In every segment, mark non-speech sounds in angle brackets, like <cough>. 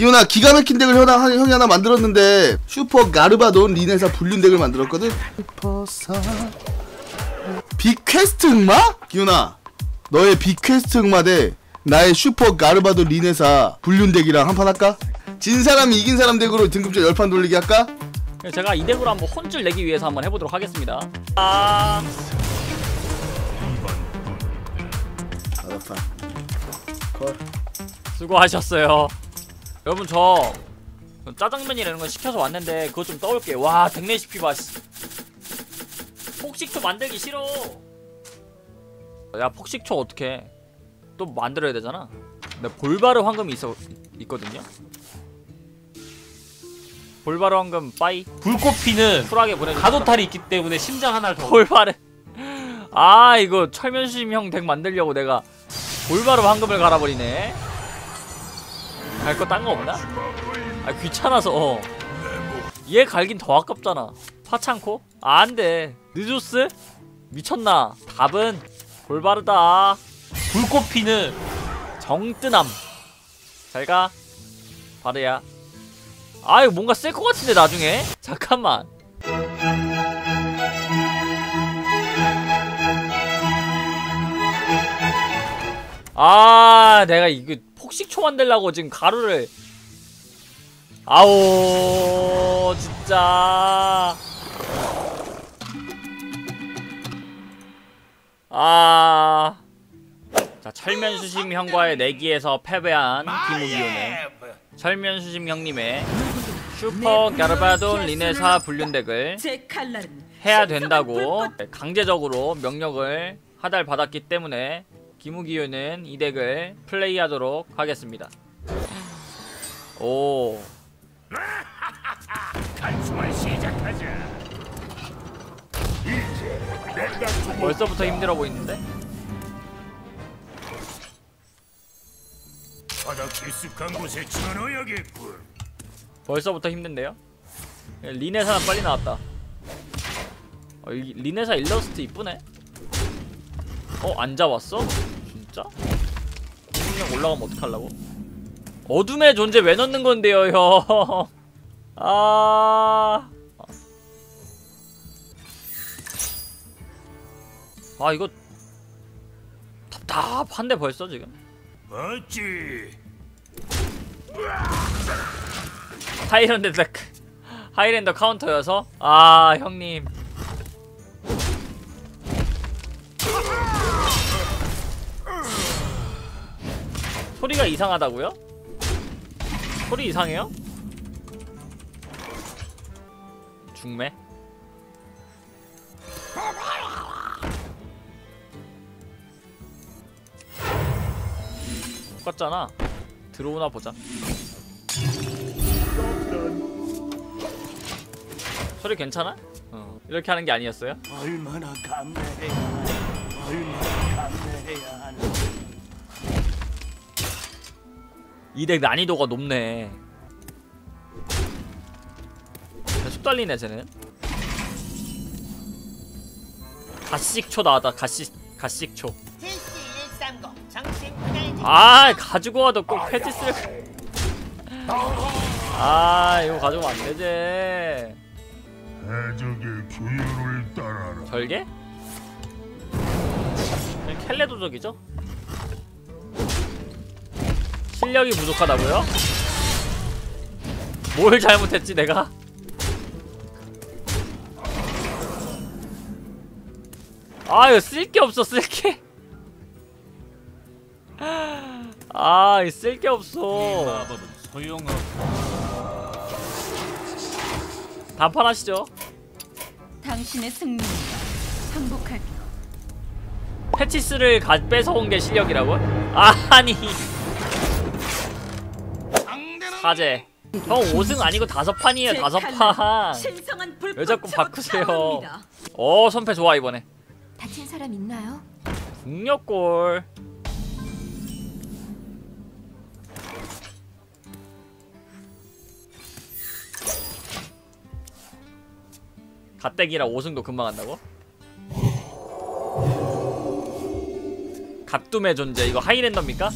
기훈아 기가 막힌 덱을 형아, 형이 하나 만들었는데 슈퍼 가르바돈 리네사 불륜 덱을 만들었거든 빅퀘스트 흑마? 기훈아 너의 빅퀘스트 흑마 대 나의 슈퍼 가르바돈 리네사 불륜 덱이랑 한판 할까? 진 사람이 이긴 사람 덱으로 등급제 10판 돌리기 할까? 제가 이 덱으로 한번 혼줄 내기 위해서 한번 해보도록 하겠습니다 아. 수고하셨어요 여러분 저 짜장면이라는 거 시켜서 왔는데 그거 좀 떠올게 와 덱레시피 봐 씨. 폭식초 만들기 싫어. 야 폭식초 어떻게 또 만들어야 되잖아. 근데 볼바르 황금이 있어 있거든요. 볼바르 황금 빠이. 불꽃피는 쿨하게 보내줘 가도탈이 있기 때문에 심장 하나를 더. 볼바르 아 이거 철면수심 형 덱 만들려고 내가 볼바르 황금을 갈아버리네 갈 거 딴 거 없나? 아 귀찮아서 얘 갈긴 더 아깝잖아. 파창코? 아, 안돼. 느조스? 미쳤나? 답은 볼바르다. 불꽃 피는 정뜨남. 잘가. 바르야. 아 이거 뭔가 쓸 것 같은데 나중에? 잠깐만. 아 내가 이거 폭식초 만들려고 지금 가루를. 아오 진짜. 아. 자, 철면수심 형과의 내기에서 패배한 김우기호는 철면수심 형님의 슈퍼 가르바돈 리네사 불륜덱을 해야 된다고 강제적으로 명령을 하달 받았기 때문에 김우기호는 이 덱을 플레이하도록 하겠습니다. 오. 벌써부터 힘들어 보이는데? 바닥 깊숙한 곳에 쳐넣어야겠군. 벌써부터 힘든데요? 리네사는 빨리 나왔다. 어, 이 리네사 일러스트 이쁘네. 어, 안 잡았어? 진짜? 생명 올라가면 어떡하려고? 어둠의 존재 왜 넣는 건데요, <laughs> 형? 아. 아, 이거 답답한데 벌써 지금? 맞지? 하이랜드 덱 하이랜더 카운터여서 아 형님 소리가 이상하다고요? 소리 이상해요? 중매? 똑같잖아 들어오나 보자 소리 괜찮아? 어 이렇게 하는 게 아니었어요? 얼마나 감내해야? 얼마나 감내해야 하나? 이 덱 난이도가 높네 계속 달리네 쟤는 가식초 나왔다 가식 가식초 74130 정신 분야의 아 가지고 와도 꼭 패티스를 아 이거 가져오면 안 되지 해적의 규율을 따라라. 절개? 그냥 켈레 도적이죠? 실력이 부족하다고요? 뭘 잘못했지 내가? 아 이거 쓸 게 없어 쓸게 아 이거 쓸 게 없어. 단판하시죠 당신의 승리입니다. 항복할게요. 패치스를 가, 뺏어온 게 실력이라고? 아니 사제 형 5승 아니고 다섯 판이에요 제 다섯 판 왜 자꾸 바꾸세요? 어 선패 좋아 이번에 다친 사람 있나요? 국력골 갓대기라 5승도 금방 한다고? 갓둠의 존재 이거 하이랜더입니까?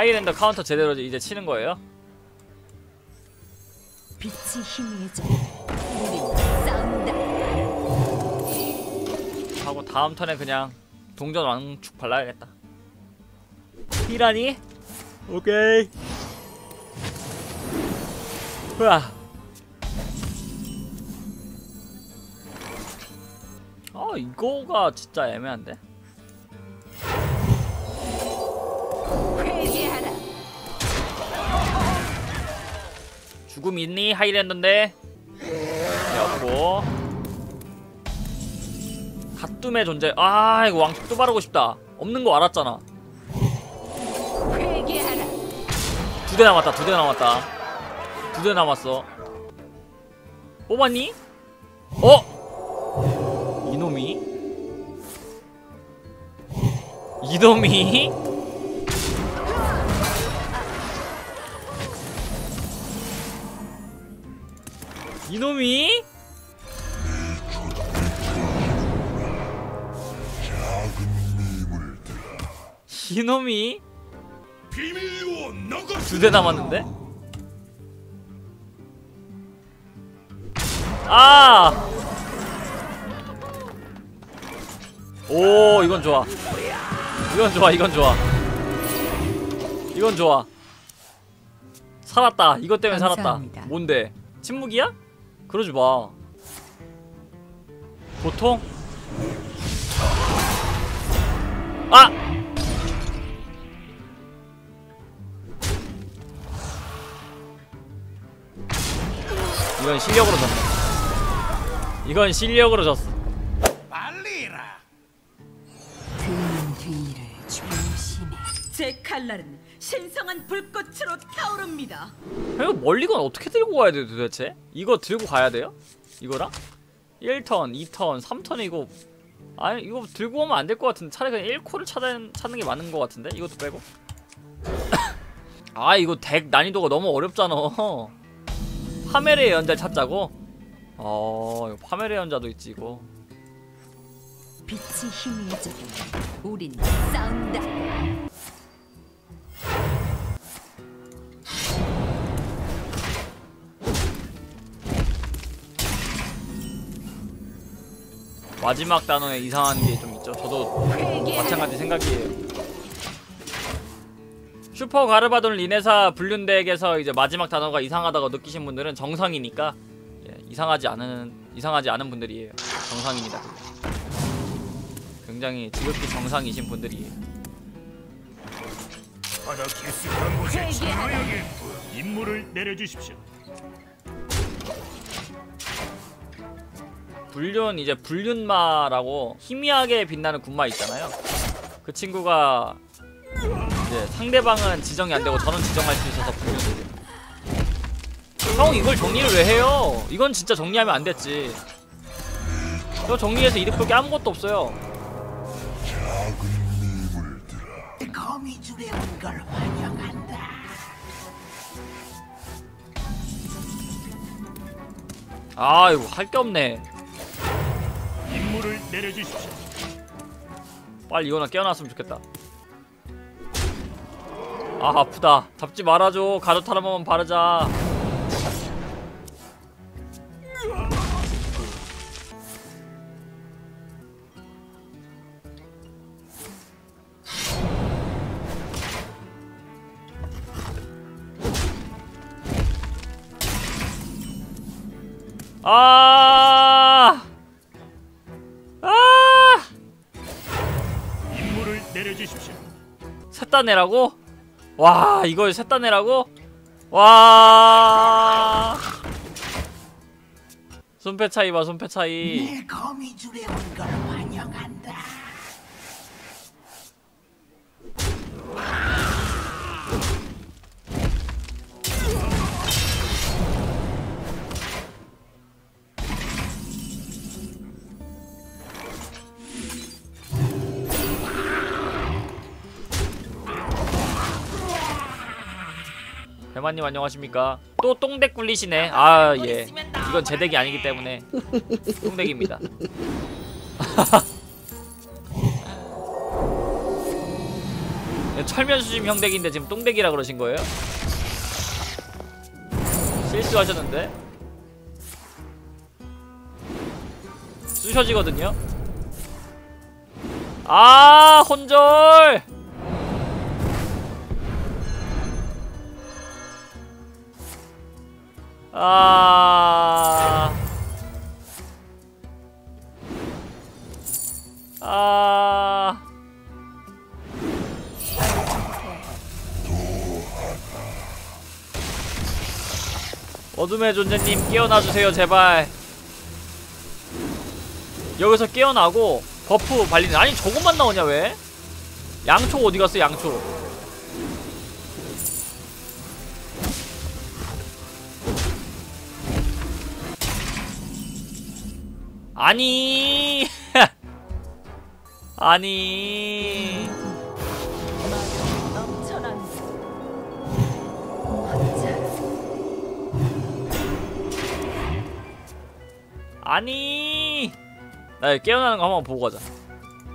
하이랜더 카운터 제대로 이제 치는 거예요? 빛이 희미해져. 하고 다음 턴에 그냥 동전 왕축 발라야겠다. 히라니? 오케이. 으아. 아 이거가 진짜 애매한데? 죽음 있니? 하이랜드인데 였고 갓둠의 존재 아 이거 왕축 또 바르고 싶다 없는 거 알았잖아. 두 대 남았다 두 대 남았다 두 대 남았어 뽑았니? 어? 이놈이? 이놈이? 이놈이? 이놈이? 두 대 남았는데? 아! 오, 이건 좋아. 이건 좋아, 이건 좋아. 이건 좋아. 살았다. 이것 때문에 살았다. 감사합니다. 뭔데? 침묵이야? 그러지 마. 보통? 아! 이건 실력으로 졌네. 이건 실력으로 졌어. 빨리라. 그 뒤를 조심해. 제 칼날은 신성한 불꽃으로 타오릅니다. 이거 멀리건 어떻게 들고 가야 돼 도대체? 이거 들고 가야 돼요? 이거랑? 1턴, 2턴, 3턴 이거 아니 이거 들고 오면 안 될 것 같은데 차라리 그냥 1코를 찾는, 찾는 게 맞는 것 같은데 이것도 빼고 <coughs> 아 이거 덱 난이도가 너무 어렵잖아 <laughs> 파메르의 연자를 찾자고? 어 이거 파메르의 연자도 있지 이거 빛이 희미해져. 우린 싸운다. 마지막 단어에 이상한 게 좀 있죠 저도. 마찬가지 생각이에요. 슈퍼 가르바돈 리네사 불륜덱에서 이제 마지막 단어가 이상하다고 느끼신 분들은 정상이니까 예, 이상하지 않은 이상하지 않은 분들이에요. 정상입니다. 굉장히 지극히 정상이신 분들이에요. 바다 깊숙한 곳에 회개하라. 치러야겠군. 임무를 내려주십시오. 불륜 이제 불륜마라고 희미하게 빛나는 군마 있잖아요. 그 친구가 이제 상대방은 지정이 안 되고 저는 지정할 수 있어서 불륜이래요. 형 이걸 정리를 왜 해요? 이건 진짜 정리하면 안 됐지. 이거 정리해서 이득 볼게 아무것도 없어요. 아 이거 할 게 없네. 임무를 내려주십시오. 빨리 이거나 깨어났으면 좋겠다. 아 아프다. 잡지 말아줘. 한 번만 바르자. 셋다 내라고? 와 이걸 셋다 내라고? 와 손패 차이 봐 손패 차이 내 거미줄에 온걸 환영한다. 대만님 안녕하십니까 또 똥덱 굴리시네 아예 이건 제 덱이 아니기 때문에 똥덱입니다 <laughs> 철면수심 형덱인데 지금 똥덱이라 그러신 거예요? 실수하셨는데? 쑤셔지거든요? 아 혼절 아 아. 어둠의 존재님 깨어나주세요 제발 여기서 깨어나고 버프 발리는 아니 저것만 나오냐 왜? 양초 어디 갔어 양초 아니. <laughs> 아니. 아니. 나 깨어나는 거 한번 보고 가자.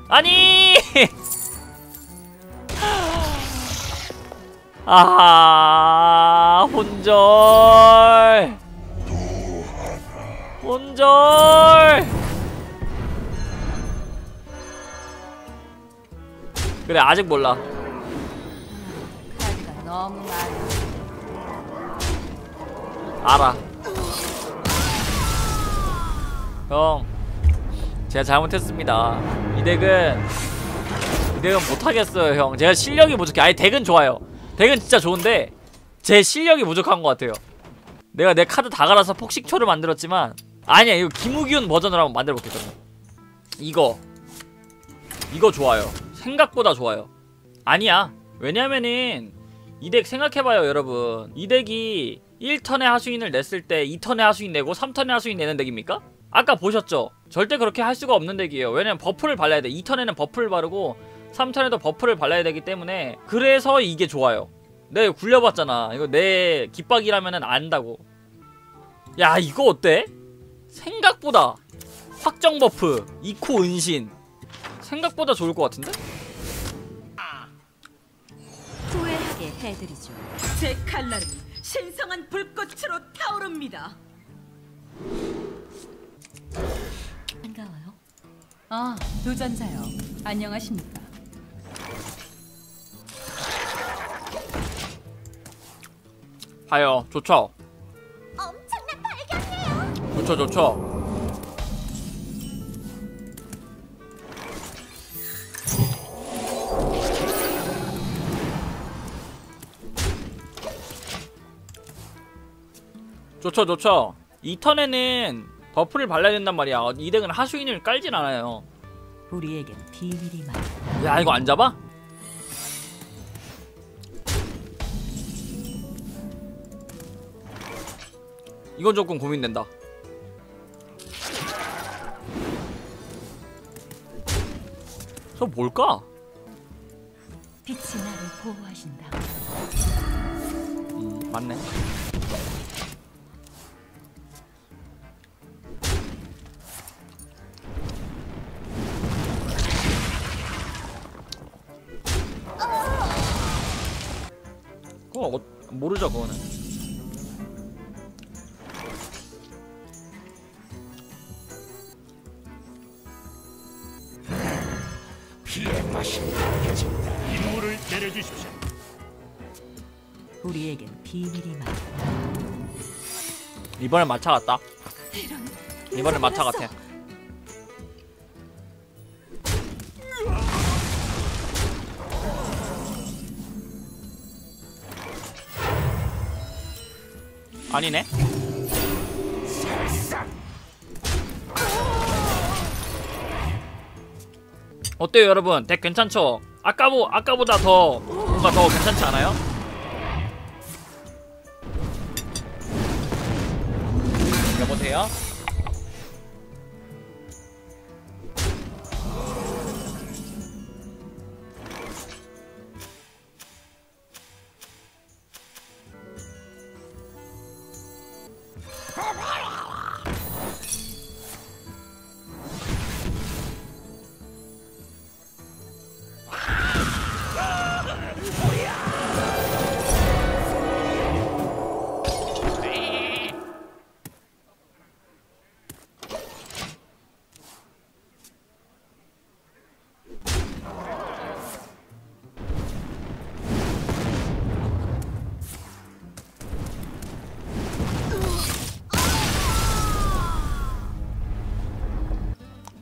아니. <laughs> 아 혼절. 혼절 그래 아직 몰라. 알아. 형 제가 잘못했습니다. 이 덱은 이 덱은 못하겠어요 형. 제가 실력이 부족해. 아니 덱은 좋아요. 덱은 진짜 좋은데 제 실력이 부족한 것 같아요. 내가 내 카드 다 갈아서 폭식초를 만들었지만 아니야 이거 김우기훈 버전으로 한번 만들어 볼게요 이거. 이거 좋아요 생각보다 좋아요. 아니야. 왜냐면은 이 덱 생각해봐요 여러분. 이 덱이 1턴에 하수인을 냈을 때 2턴에 하수인 내고 3턴에 하수인 내는 덱입니까? 아까 보셨죠? 절대 그렇게 할 수가 없는 덱이에요. 왜냐면 버프를 발라야 돼. 2턴에는 버프를 바르고 3턴에도 버프를 발라야 되기 때문에 그래서 이게 좋아요. 내가 이거 굴려봤잖아. 이거 내 깃박이라면은 안다고. 야 이거 어때? 생각보다 확정 버프 이코 은신 생각보다 좋을 것 같은데? 후회하게 해드리죠. 제 칼날은 신성한 불꽃으로 타오릅니다. 반가워요. 아, 도전자요. 안녕하십니까? 봐요 좋죠? 엄청난 발견이에요. 좋죠 좋죠 좋죠 좋죠 이 턴에는 버프를 발라야 된단 말이야 이 덱은 하수인을 깔진 않아요 우리에겐 비밀이 많아. 야 이거 안 잡아? 이건 조금 고민된다 저 뭘까? 빛이 나를 보호하신다. 음, 맞네 모르죠 그거는 임무를 내려주십시오. 우리에겐 비밀이 많아. 이번엔 마차 같다 이번엔 마차 같아 아니네 어때요 여러분 덱 괜찮죠? 아까보, 아까보다 더 뭔가 더 괜찮지 않아요? 여보세요?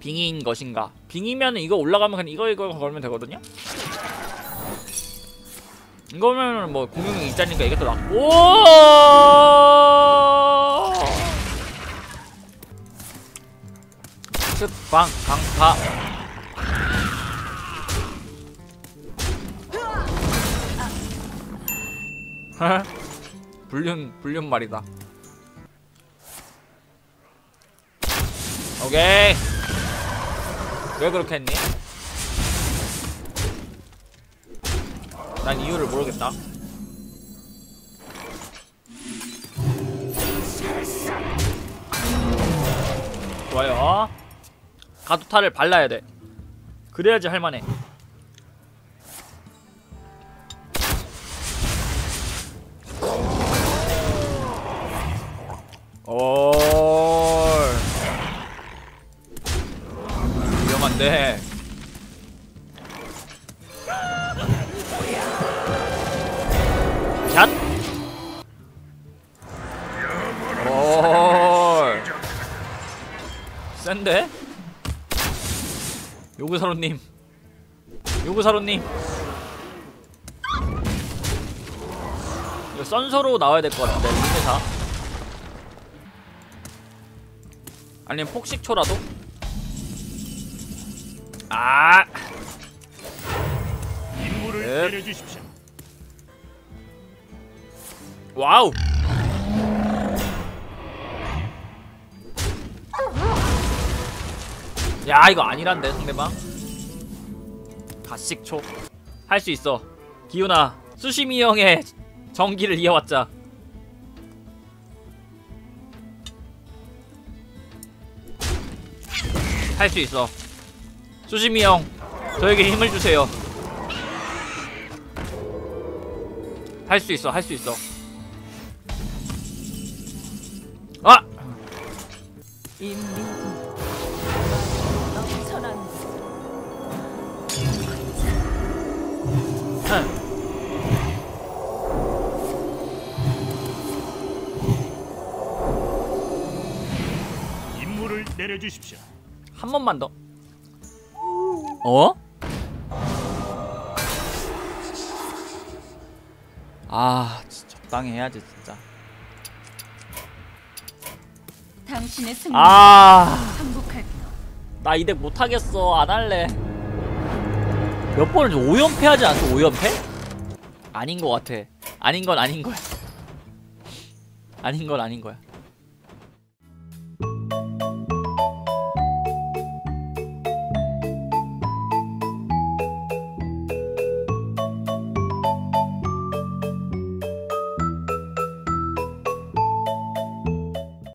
빙의인 것인가 빙이면 이거 올라가면 그냥 이거 이거 걸면 되거든요 이거면 뭐 공룡이 있자니까 이게 더 낫. 오! 끝방 강타. <laughs> 불륜 불륜 말이다. 오케이. 왜 그렇게 했니? 난 이유를 모르겠다. 좋아요. 가두타를 발라야 돼. 그래야지 할만해. 위험한데. 샷. 올. 센데? 요구사로님. 요구사로님. 이거 썬서로 나와야 될 것 같은데, 인회사. 아니면 폭식초라도? 아! 임무를 네. 내려주십시오. 와우! 야 이거 아니란데 상대방 가식초 할 수 있어 기훈아 수시미 형의 전기를 이어왔자 할 수 있어 수시미 형 저에게 힘을 주세요 할 수 있어 할 수 있어 아! 임무를 내려주십시오. 한 번만 더. 어? 아, 진짜 적당히 해야지 진짜. 당신의 승리 아, 항복할게요. 나 이덱 못 하겠어. 안 할래. 몇 번을 5연패 하지 않았어? 5연패? 아닌 것 같아. 아닌 건 아닌 거야. 아닌 건 아닌 거야.